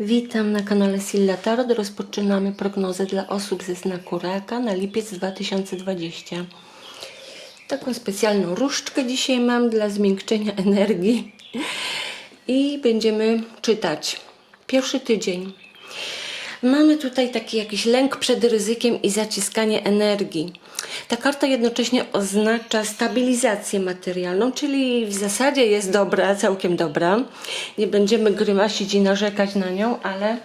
Witam na kanale Silla Tarot. Rozpoczynamy prognozę dla osób ze znaku raka na lipiec 2020. Taką specjalną różdżkę dzisiaj mam dla zmiękczenia energii. I będziemy czytać. Pierwszy tydzień. Mamy tutaj taki jakiś lęk przed ryzykiem i zaciskanie energii. Ta karta jednocześnie oznacza stabilizację materialną, czyli w zasadzie jest dobra, całkiem dobra. Nie będziemy grymasić i narzekać na nią, ale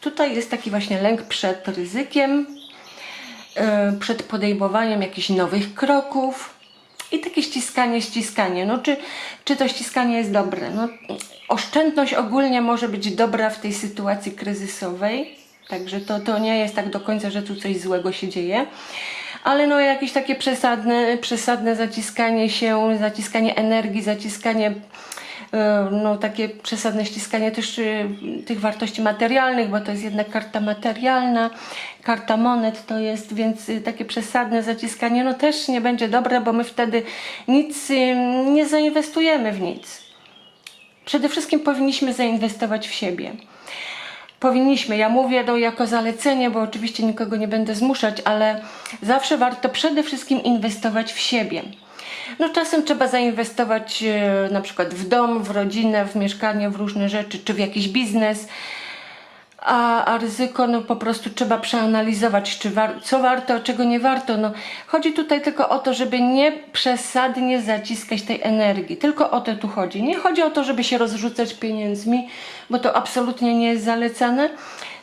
tutaj jest taki właśnie lęk przed ryzykiem, e, przed podejmowaniem jakichś nowych kroków i takie ściskanie, ściskanie. No czy, czy to ściskanie jest dobre? No, oszczędność ogólnie może być dobra w tej sytuacji kryzysowej, także to, to nie jest tak do końca, że tu coś złego się dzieje. Ale no jakieś takie przesadne, przesadne zaciskanie się, zaciskanie energii, zaciskanie e, no takie przesadne ściskanie też y, tych wartości materialnych, bo to jest jednak karta materialna, karta monet to jest, więc y, takie przesadne zaciskanie no też nie będzie dobre, bo my wtedy nic nie zainwestujemy w nic. Przede wszystkim powinniśmy zainwestować w siebie. Powinniśmy, ja mówię to jako zalecenie, bo oczywiście nikogo nie będę zmuszać, ale zawsze warto przede wszystkim inwestować w siebie. No czasem trzeba zainwestować e, na przykład w dom, w rodzinę, w mieszkanie, w różne rzeczy, czy w jakiś biznes, a, a ryzyko no po prostu trzeba przeanalizować, czy war, co warto, a czego nie warto. No, chodzi tutaj tylko o to, żeby nie przesadnie zaciskać tej energii. Tylko o to tu chodzi. Nie chodzi o to, żeby się rozrzucać pieniędzmi, bo to absolutnie nie jest zalecane.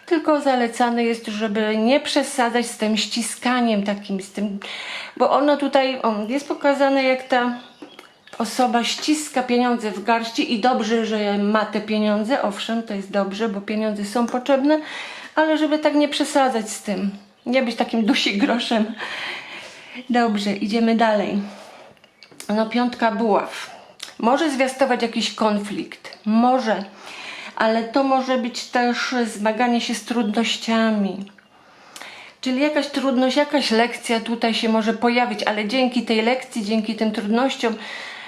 Tylko zalecane jest, żeby nie przesadzać z tym ściskaniem takim, z tym, bo ono tutaj o, jest pokazane jak ta osoba ściska pieniądze w garści i dobrze, że ma te pieniądze, owszem, to jest dobrze, bo pieniądze są potrzebne, ale żeby tak nie przesadzać z tym, nie być takim dusi groszem. Dobrze, idziemy dalej. No piątka buław. Może zwiastować jakiś konflikt, może, ale to może być też zmaganie się z trudnościami, Czyli jakaś trudność, jakaś lekcja tutaj się może pojawić, ale dzięki tej lekcji, dzięki tym trudnościom,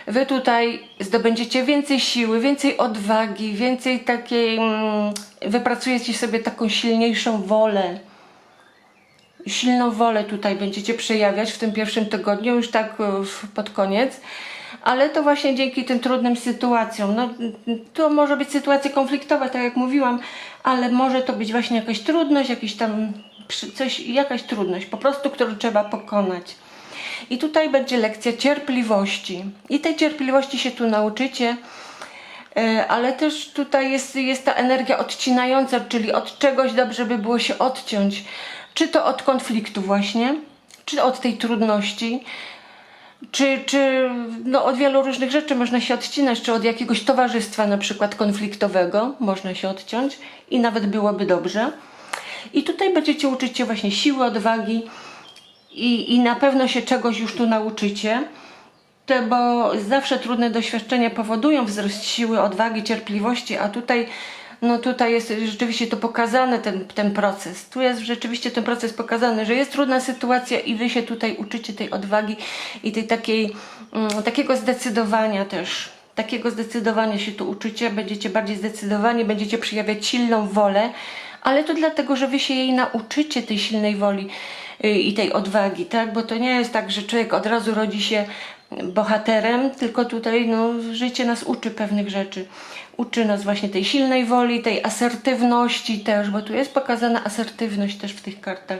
wy tutaj zdobędziecie więcej siły, więcej odwagi, więcej takiej. Mm, wypracujecie sobie taką silniejszą wolę. Silną wolę tutaj będziecie przejawiać w tym pierwszym tygodniu, już tak e, pod koniec. Ale to właśnie dzięki tym trudnym sytuacjom. No, to może być sytuacja konfliktowa, tak jak mówiłam, ale może to być właśnie jakaś trudność, jakiś tam coś, jakaś trudność, po prostu, którą trzeba pokonać. I tutaj będzie lekcja cierpliwości. I tej cierpliwości się tu nauczycie. E, ale też tutaj jest, jest ta energia odcinająca, czyli od czegoś dobrze by było się odciąć. Czy to od konfliktu właśnie, czy od tej trudności, czy, czy no od wielu różnych rzeczy można się odcinać, czy od jakiegoś towarzystwa na przykład konfliktowego można się odciąć i nawet byłoby dobrze. I tutaj będziecie uczyć się właśnie siły, odwagi i, i na pewno się czegoś już tu nauczycie. Bo zawsze trudne doświadczenia powodują wzrost siły, odwagi, cierpliwości, a tutaj, no tutaj jest rzeczywiście to pokazane, ten, ten proces. Tu jest rzeczywiście ten proces pokazany, że jest trudna sytuacja i wy się tutaj uczycie tej odwagi i tej takiej, mm, takiego zdecydowania też. Takiego zdecydowania się tu uczycie, będziecie bardziej zdecydowani, będziecie przejawiać silną wolę, ale to dlatego, że wy się jej nauczycie, tej silnej woli i tej odwagi, tak? Bo to nie jest tak, że człowiek od razu rodzi się bohaterem, tylko tutaj no, życie nas uczy pewnych rzeczy. Uczy nas właśnie tej silnej woli, tej asertywności też, bo tu jest pokazana asertywność też w tych kartach.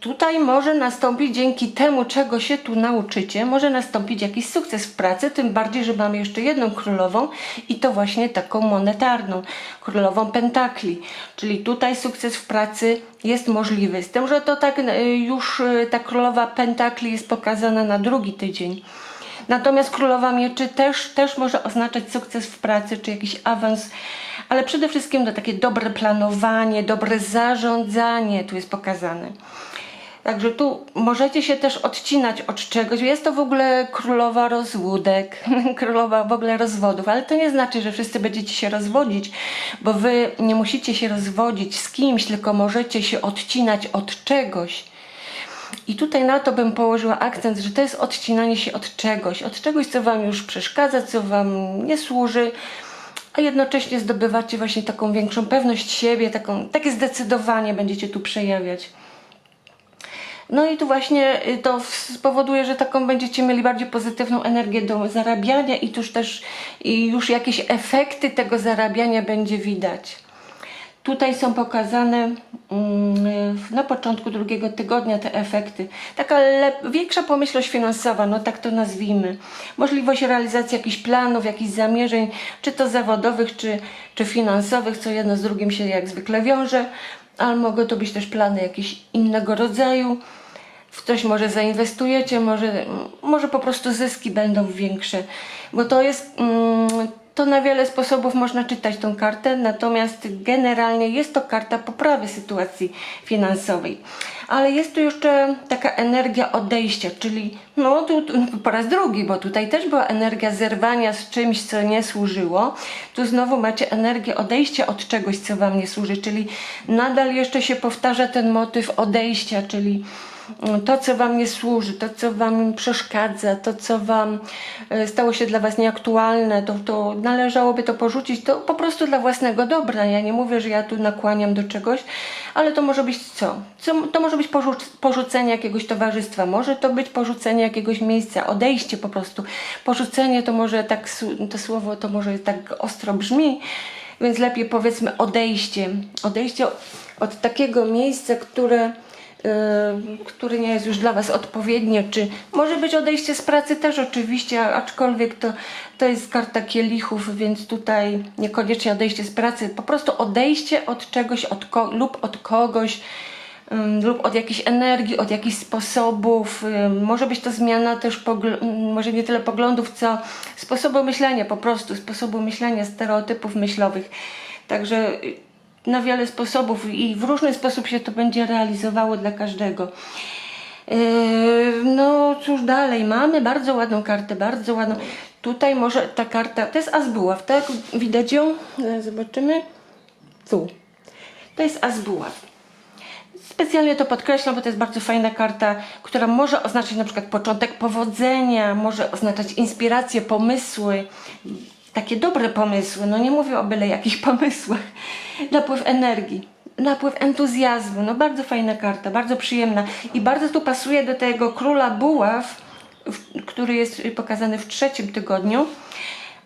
Tutaj może nastąpić dzięki temu, czego się tu nauczycie, może nastąpić jakiś sukces w pracy, tym bardziej, że mamy jeszcze jedną królową i to właśnie taką monetarną, królową pentakli. Czyli tutaj sukces w pracy jest możliwy. Z tym, że to tak y, już y, ta królowa pentakli jest pokazana na drugi tydzień. Natomiast królowa mieczy też, też może oznaczać sukces w pracy, czy jakiś awans, ale przede wszystkim to takie dobre planowanie, dobre zarządzanie tu jest pokazane. Także tu możecie się też odcinać od czegoś. Jest to w ogóle królowa rozłódek, królowa w ogóle rozwodów, ale to nie znaczy, że wszyscy będziecie się rozwodzić, bo wy nie musicie się rozwodzić z kimś, tylko możecie się odcinać od czegoś. I tutaj na to bym położyła akcent, że to jest odcinanie się od czegoś, od czegoś, co wam już przeszkadza, co wam nie służy, a jednocześnie zdobywacie właśnie taką większą pewność siebie, taką, takie zdecydowanie będziecie tu przejawiać. No i tu właśnie y, to spowoduje, że taką będziecie mieli bardziej pozytywną energię do zarabiania i tuż też i już jakieś efekty tego zarabiania będzie widać. Tutaj są pokazane na początku drugiego tygodnia te efekty. Taka większa pomyślność finansowa, no tak to nazwijmy. Możliwość realizacji jakichś planów, jakichś zamierzeń, czy to zawodowych, czy, czy finansowych, co jedno z drugim się jak zwykle wiąże, ale mogą to być też plany jakieś innego rodzaju. W coś może zainwestujecie, może, może po prostu zyski będą większe, bo to jest. Mm, to na wiele sposobów można czytać tą kartę, natomiast generalnie jest to karta poprawy sytuacji finansowej. Ale jest tu jeszcze taka energia odejścia, czyli no tu, tu po raz drugi, bo tutaj też była energia zerwania z czymś, co nie służyło. Tu znowu macie energię odejścia od czegoś, co wam nie służy, czyli nadal jeszcze się powtarza ten motyw odejścia, czyli to, co Wam nie służy, to, co Wam przeszkadza, to, co Wam e, stało się dla Was nieaktualne, to, to należałoby to porzucić, to po prostu dla własnego dobra. Ja nie mówię, że ja tu nakłaniam do czegoś, ale to może być co? co to może być porzuc porzucenie jakiegoś towarzystwa, może to być porzucenie jakiegoś miejsca, odejście po prostu. Porzucenie to może tak, to słowo to może tak ostro brzmi, więc lepiej powiedzmy odejście. Odejście od takiego miejsca, które który nie jest już dla Was odpowiednie, czy może być odejście z pracy też oczywiście, aczkolwiek to, to jest karta kielichów, więc tutaj niekoniecznie odejście z pracy, po prostu odejście od czegoś od ko- lub od kogoś, lub od jakiejś energii, od jakichś sposobów. Może być to zmiana też, może nie tyle poglądów, co sposobu myślenia po prostu, sposobu myślenia, stereotypów myślowych. Także y, na wiele sposobów i w różny sposób się to będzie realizowało dla każdego. Yy, No cóż dalej, mamy bardzo ładną kartę, bardzo ładną. Tutaj może ta karta, to jest Azbuław, tak? Widać ją? Zaraz Zobaczymy. Tu. To jest Azbuław. Specjalnie to podkreślam, bo to jest bardzo fajna karta, która może oznaczać na przykład początek powodzenia, może oznaczać inspiracje, pomysły, takie dobre pomysły. No nie mówię o byle jakich pomysłach. Napływ energii, napływ entuzjazmu. No bardzo fajna karta, bardzo przyjemna i bardzo tu pasuje do tego króla buław, który jest pokazany w trzecim tygodniu.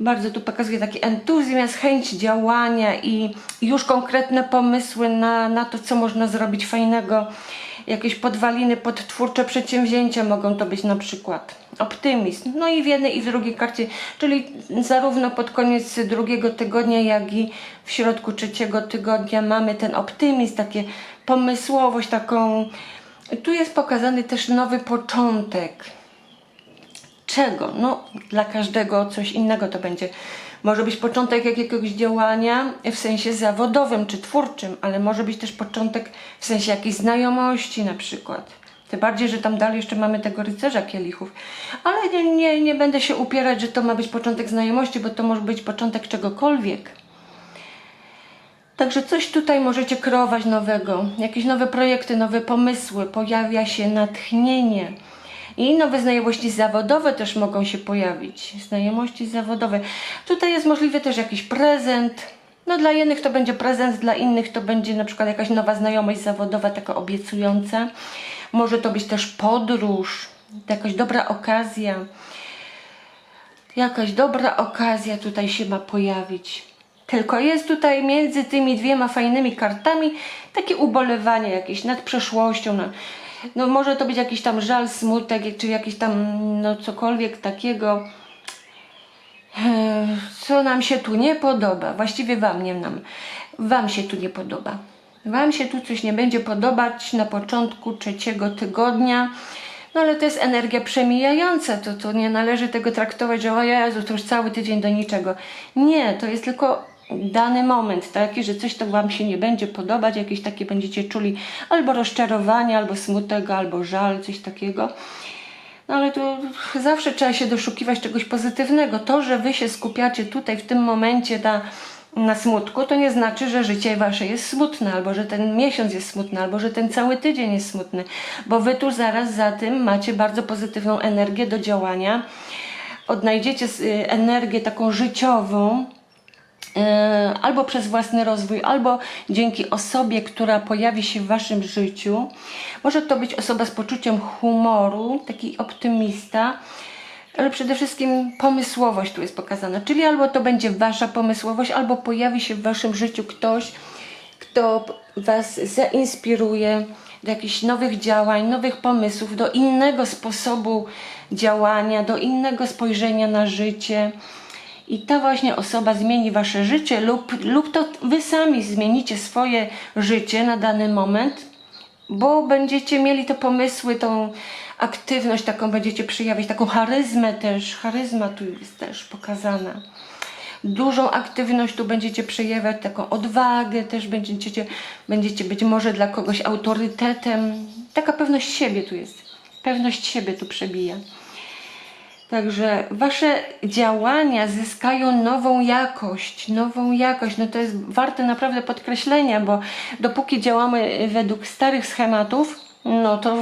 Bardzo tu pokazuje taki entuzjazm, chęć działania i już konkretne pomysły na, na to, co można zrobić fajnego. Jakieś podwaliny pod twórcze przedsięwzięcia mogą to być na przykład. Optymizm. No i w jednej i w drugiej karcie, czyli zarówno pod koniec drugiego tygodnia, jak i w środku trzeciego tygodnia mamy ten optymizm, takie pomysłowość, taką. Tu jest pokazany też nowy początek czego? No, dla każdego coś innego to będzie. Może być początek jakiegoś działania w sensie zawodowym czy twórczym, ale może być też początek w sensie jakiejś znajomości na przykład. Tym bardziej, że tam dalej jeszcze mamy tego rycerza kielichów. Ale nie, nie, nie będę się upierać, że to ma być początek znajomości, bo to może być początek czegokolwiek. Także coś tutaj możecie kreować nowego, jakieś nowe projekty, nowe pomysły, pojawia się natchnienie. I nowe znajomości zawodowe też mogą się pojawić. Znajomości zawodowe. Tutaj jest możliwy też jakiś prezent. No dla jednych to będzie prezent, dla innych to będzie na przykład jakaś nowa znajomość zawodowa, taka obiecująca. Może to być też podróż, jakaś dobra okazja. Jakaś dobra okazja tutaj się ma pojawić. Tylko jest tutaj między tymi dwiema fajnymi kartami takie ubolewanie jakieś nad przeszłością. No może to być jakiś tam żal, smutek, czy jakiś tam no cokolwiek takiego, co nam się tu nie podoba. Właściwie wam, nie nam. Wam się tu nie podoba. Wam się tu coś nie będzie podobać na początku trzeciego tygodnia. No ale to jest energia przemijająca, to, to nie należy tego traktować, że o Jezu, to już cały tydzień do niczego. Nie, to jest tylko dany moment taki, że coś to Wam się nie będzie podobać, jakieś takie będziecie czuli albo rozczarowanie, albo smutek, albo żal, coś takiego. No ale tu zawsze trzeba się doszukiwać czegoś pozytywnego. To, że Wy się skupiacie tutaj w tym momencie na, na smutku, to nie znaczy, że życie Wasze jest smutne, albo że ten miesiąc jest smutny, albo że ten cały tydzień jest smutny, bo Wy tu zaraz za tym macie bardzo pozytywną energię do działania. Odnajdziecie y, energię taką życiową, albo przez własny rozwój, albo dzięki osobie, która pojawi się w waszym życiu. Może to być osoba z poczuciem humoru, taki optymista, ale przede wszystkim pomysłowość tu jest pokazana. Czyli albo to będzie wasza pomysłowość, albo pojawi się w waszym życiu ktoś, kto was zainspiruje do jakichś nowych działań, nowych pomysłów, do innego sposobu działania, do innego spojrzenia na życie. I ta właśnie osoba zmieni wasze życie, lub, lub to wy sami zmienicie swoje życie na dany moment, bo będziecie mieli te pomysły, tą aktywność taką będziecie przejawiać, taką charyzmę też. Charyzma tu jest też pokazana. Dużą aktywność tu będziecie przejawiać, taką odwagę też będziecie, będziecie być może dla kogoś autorytetem. Taka pewność siebie tu jest. Pewność siebie tu przebija. Także wasze działania zyskają nową jakość, nową jakość. No to jest warte naprawdę podkreślenia, bo dopóki działamy według starych schematów, no to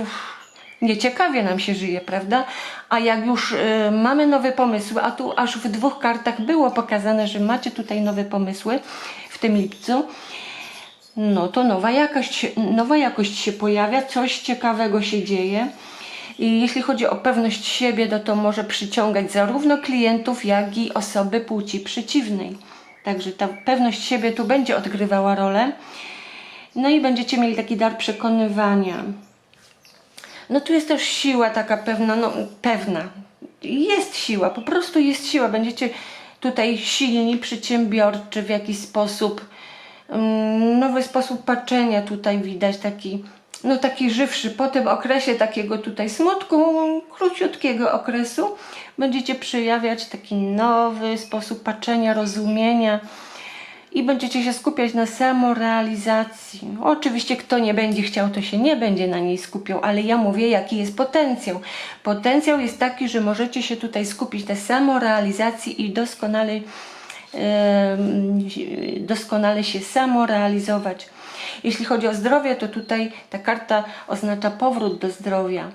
nieciekawie nam się żyje, prawda? A jak już y, mamy nowe pomysły, a tu aż w dwóch kartach było pokazane, że macie tutaj nowe pomysły w tym lipcu, no to nowa jakość, nowa jakość się pojawia, coś ciekawego się dzieje. I jeśli chodzi o pewność siebie, no to może przyciągać zarówno klientów, jak i osoby płci przeciwnej. Także ta pewność siebie tu będzie odgrywała rolę. No i będziecie mieli taki dar przekonywania. No tu jest też siła taka pewna, no pewna. Jest siła, po prostu jest siła. Będziecie tutaj silni, przedsiębiorczy w jakiś sposób. Mm, Nowy sposób patrzenia tutaj widać, taki, no taki żywszy. Po tym okresie takiego tutaj smutku, króciutkiego okresu, będziecie przejawiać taki nowy sposób patrzenia, rozumienia i będziecie się skupiać na samorealizacji. Oczywiście kto nie będzie chciał, to się nie będzie na niej skupiał, ale ja mówię jaki jest potencjał. Potencjał jest taki, że możecie się tutaj skupić na samorealizacji i doskonale, doskonale się samorealizować. Jeśli chodzi o zdrowie, to tutaj ta karta oznacza powrót do zdrowia.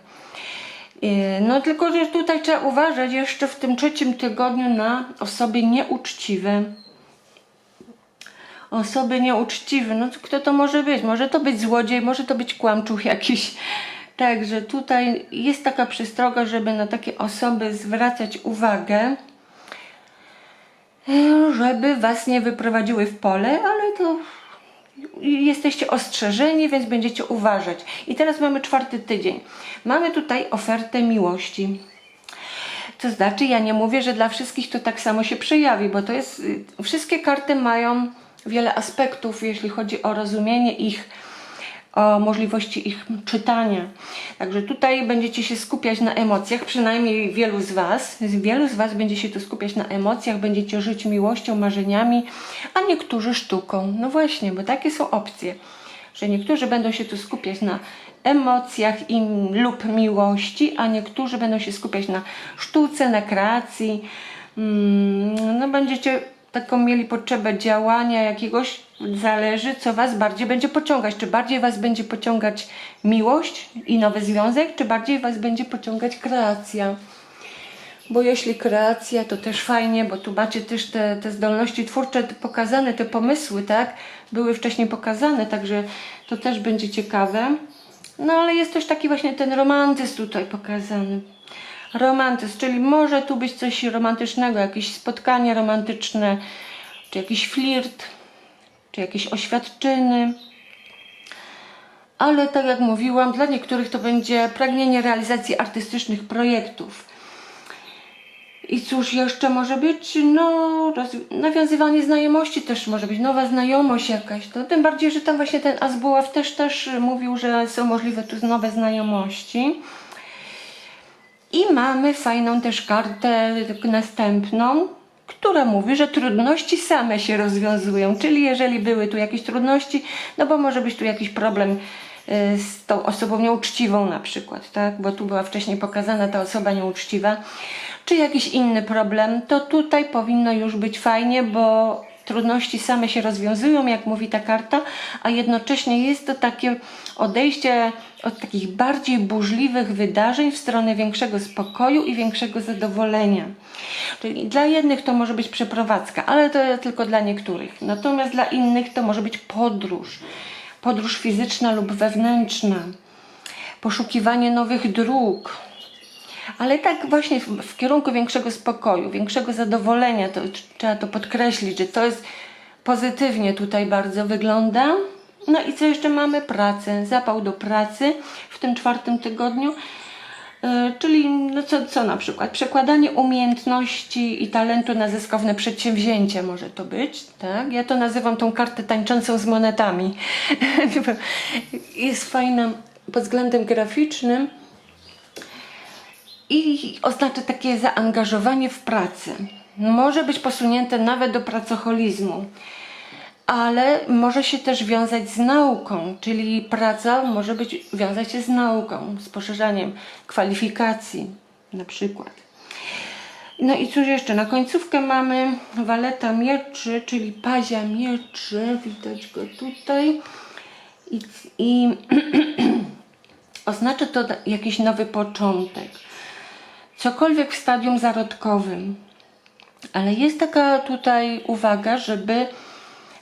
E, No tylko, że tutaj trzeba uważać jeszcze w tym trzecim tygodniu na osoby nieuczciwe, osoby nieuczciwe. No to kto to może być? Może to być złodziej, może to być kłamczuch jakiś. Także tutaj jest taka przestroga, żeby na takie osoby zwracać uwagę, e, żeby was nie wyprowadziły w pole, ale to jesteście ostrzeżeni, więc będziecie uważać. I teraz mamy czwarty tydzień. Mamy tutaj ofertę miłości. To znaczy, ja nie mówię, że dla wszystkich to tak samo się przejawi, bo to jest. y, Wszystkie karty mają wiele aspektów, jeśli chodzi o rozumienie ich, o możliwości ich czytania. Także tutaj będziecie się skupiać na emocjach, przynajmniej wielu z Was. Wielu z Was będzie się tu skupiać na emocjach, będziecie żyć miłością, marzeniami, a niektórzy sztuką. No właśnie, bo takie są opcje, że niektórzy będą się tu skupiać na emocjach i, lub miłości, a niektórzy będą się skupiać na sztuce, na kreacji. Mm, no będziecie taką mieli potrzebę działania jakiegoś, zależy co Was bardziej będzie pociągać. Czy bardziej Was będzie pociągać miłość i nowy związek, czy bardziej Was będzie pociągać kreacja. Bo jeśli kreacja, to też fajnie, bo tu macie też te, te zdolności twórcze pokazane, te pomysły, tak? Były wcześniej pokazane, także to też będzie ciekawe. No ale jest też taki właśnie ten romantyzm tutaj pokazany. Romantyzm, czyli może tu być coś romantycznego, jakieś spotkanie romantyczne, czy jakiś flirt, czy jakieś oświadczyny. Ale tak jak mówiłam, dla niektórych to będzie pragnienie realizacji artystycznych projektów. I cóż jeszcze może być? No, nawiązywanie znajomości też może być, nowa znajomość jakaś. To tym bardziej, że tam właśnie ten Azbuław też, też mówił, że są możliwe tu nowe znajomości. I mamy fajną też kartę następną, która mówi, że trudności same się rozwiązują. Czyli jeżeli były tu jakieś trudności, no bo może być tu jakiś problem y, z tą osobą nieuczciwą na przykład, tak? Bo tu była wcześniej pokazana ta osoba nieuczciwa, czy jakiś inny problem, to tutaj powinno już być fajnie, bo trudności same się rozwiązują, jak mówi ta karta, a jednocześnie jest to takie odejście od takich bardziej burzliwych wydarzeń w stronę większego spokoju i większego zadowolenia. Czyli dla jednych to może być przeprowadzka, ale to tylko dla niektórych. Natomiast dla innych to może być podróż. Podróż fizyczna lub wewnętrzna. Poszukiwanie nowych dróg, ale tak właśnie w, w kierunku większego spokoju, większego zadowolenia, to trzeba to podkreślić, że to jest pozytywnie tutaj bardzo wygląda. No i co jeszcze mamy? Pracę, zapał do pracy w tym czwartym tygodniu. Yy, czyli no co, co na przykład? Przekładanie umiejętności i talentu na zyskowne przedsięwzięcie może to być, tak? Ja to nazywam tą kartę tańczącą z monetami. Jest fajna pod względem graficznym i oznacza takie zaangażowanie w pracę. Może być posunięte nawet do pracoholizmu, ale może się też wiązać z nauką, czyli praca może być wiązać się z nauką, z poszerzaniem kwalifikacji na przykład. No i cóż jeszcze, na końcówkę mamy waleta mieczy, czyli pazia mieczy, widać go tutaj i, i oznacza to jakiś nowy początek cokolwiek w stadium zarodkowym. Ale jest taka tutaj uwaga, żeby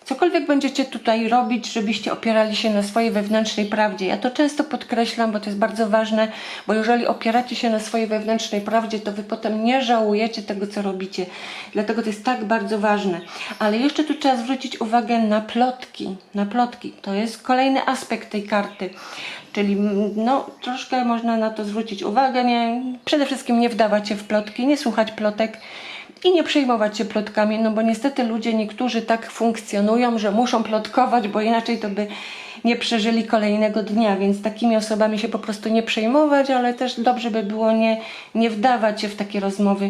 cokolwiek będziecie tutaj robić, żebyście opierali się na swojej wewnętrznej prawdzie. Ja to często podkreślam, bo to jest bardzo ważne, bo jeżeli opieracie się na swojej wewnętrznej prawdzie, to wy potem nie żałujecie tego, co robicie. Dlatego to jest tak bardzo ważne. Ale jeszcze tu trzeba zwrócić uwagę na plotki. Na plotki. To jest kolejny aspekt tej karty. Czyli no, troszkę można na to zwrócić uwagę. Nie, przede wszystkim nie wdawać się w plotki, nie słuchać plotek i nie przejmować się plotkami, no bo niestety ludzie niektórzy tak funkcjonują, że muszą plotkować, bo inaczej to by nie przeżyli kolejnego dnia, więc takimi osobami się po prostu nie przejmować, ale też dobrze by było nie, nie wdawać się w takie rozmowy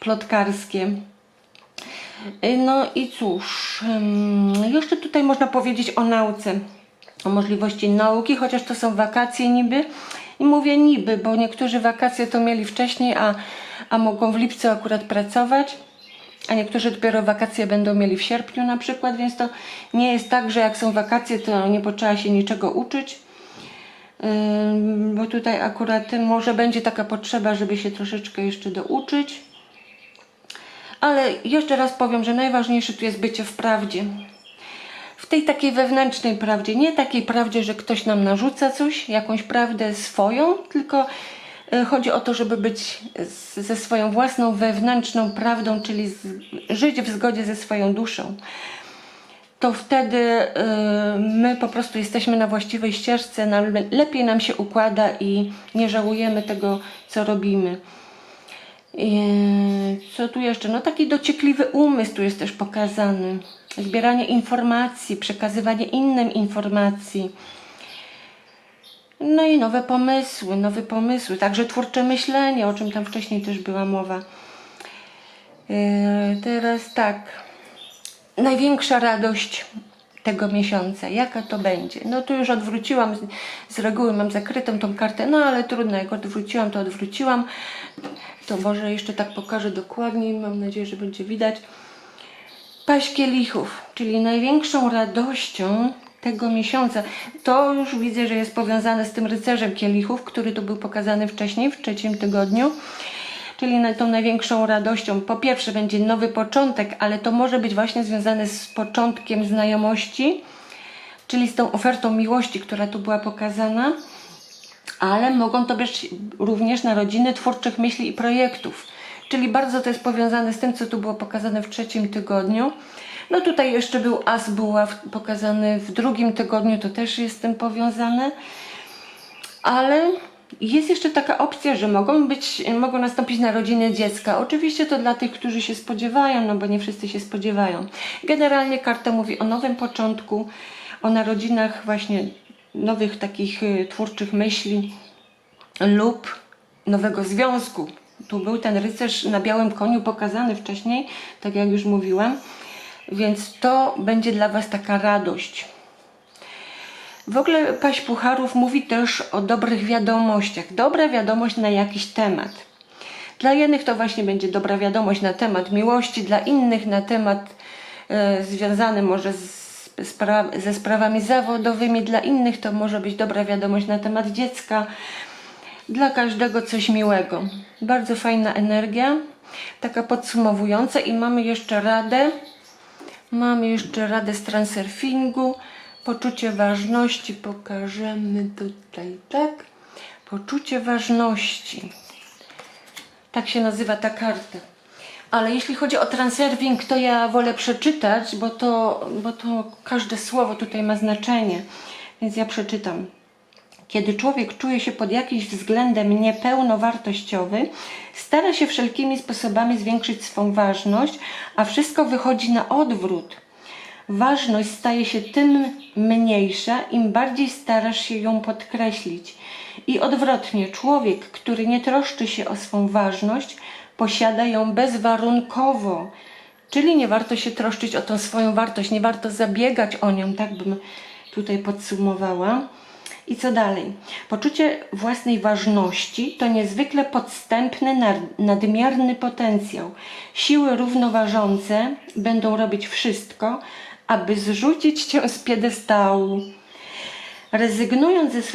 plotkarskie. No i cóż, jeszcze tutaj można powiedzieć o nauce o możliwości nauki, chociaż to są wakacje niby. I mówię niby, bo niektórzy wakacje to mieli wcześniej, a, a mogą w lipcu akurat pracować, a niektórzy dopiero wakacje będą mieli w sierpniu na przykład, więc to nie jest tak, że jak są wakacje, to nie potrzeba się niczego uczyć. Bo tutaj akurat może będzie taka potrzeba, żeby się troszeczkę jeszcze douczyć. Ale jeszcze raz powiem, że najważniejsze tu jest bycie w prawdzie w tej takiej wewnętrznej prawdzie, nie takiej prawdzie, że ktoś nam narzuca coś, jakąś prawdę swoją, tylko chodzi o to, żeby być ze swoją własną wewnętrzną prawdą, czyli żyć w zgodzie ze swoją duszą. To wtedy y, my po prostu jesteśmy na właściwej ścieżce, lepiej nam się układa i nie żałujemy tego, co robimy. Co tu jeszcze? No taki dociekliwy umysł tu jest też pokazany. Zbieranie informacji, przekazywanie innym informacji. No i nowe pomysły, nowe pomysły, także twórcze myślenie, o czym tam wcześniej też była mowa. Yy, teraz tak. Największa radość tego miesiąca. Jaka to będzie? No tu już odwróciłam, z, reguły mam zakrytą tą kartę, no ale trudno, jak odwróciłam, to odwróciłam. To może jeszcze tak pokażę dokładniej, mam nadzieję, że będzie widać. Paść kielichów, czyli największą radością tego miesiąca. To już widzę, że jest powiązane z tym rycerzem kielichów, który tu był pokazany wcześniej, w trzecim tygodniu. Czyli na tą największą radością. Po pierwsze będzie nowy początek, ale to może być właśnie związane z początkiem znajomości, czyli z tą ofertą miłości, która tu była pokazana. Ale mogą to być również narodziny twórczych myśli i projektów czyli bardzo to jest powiązane z tym, co tu było pokazane w trzecim tygodniu. No tutaj jeszcze był As Buław pokazany w drugim tygodniu, to też jest z tym powiązane. Ale jest jeszcze taka opcja, że mogą być, mogą nastąpić narodziny dziecka. Oczywiście to dla tych, którzy się spodziewają, no bo nie wszyscy się spodziewają. Generalnie karta mówi o nowym początku, o narodzinach właśnie nowych takich y, twórczych myśli lub nowego związku, tu był ten rycerz na białym koniu pokazany wcześniej, tak jak już mówiłam. Więc to będzie dla Was taka radość. W ogóle Paść Pucharów mówi też o dobrych wiadomościach. Dobra wiadomość na jakiś temat. Dla jednych to właśnie będzie dobra wiadomość na temat miłości, dla innych na temat e, związany może z, spra- ze sprawami zawodowymi, dla innych to może być dobra wiadomość na temat dziecka. Dla każdego coś miłego. Bardzo fajna energia, taka podsumowująca i mamy jeszcze radę. Mamy jeszcze radę z transurfingu. Poczucie ważności pokażemy tutaj, tak? Poczucie ważności. Tak się nazywa ta karta. Ale jeśli chodzi o transurfing, to ja wolę przeczytać, bo to, bo to każde słowo tutaj ma znaczenie. Więc ja przeczytam. Kiedy człowiek czuje się pod jakimś względem niepełnowartościowy, stara się wszelkimi sposobami zwiększyć swą ważność, a wszystko wychodzi na odwrót. Ważność staje się tym mniejsza, im bardziej starasz się ją podkreślić. I odwrotnie, człowiek, który nie troszczy się o swą ważność, posiada ją bezwarunkowo. Czyli nie warto się troszczyć o tą swoją wartość, nie warto zabiegać o nią, tak bym tutaj podsumowała. I co dalej? Poczucie własnej ważności to niezwykle podstępny, nadmierny potencjał. Siły równoważące będą robić wszystko, aby zrzucić cię z piedestału. Rezygnując ze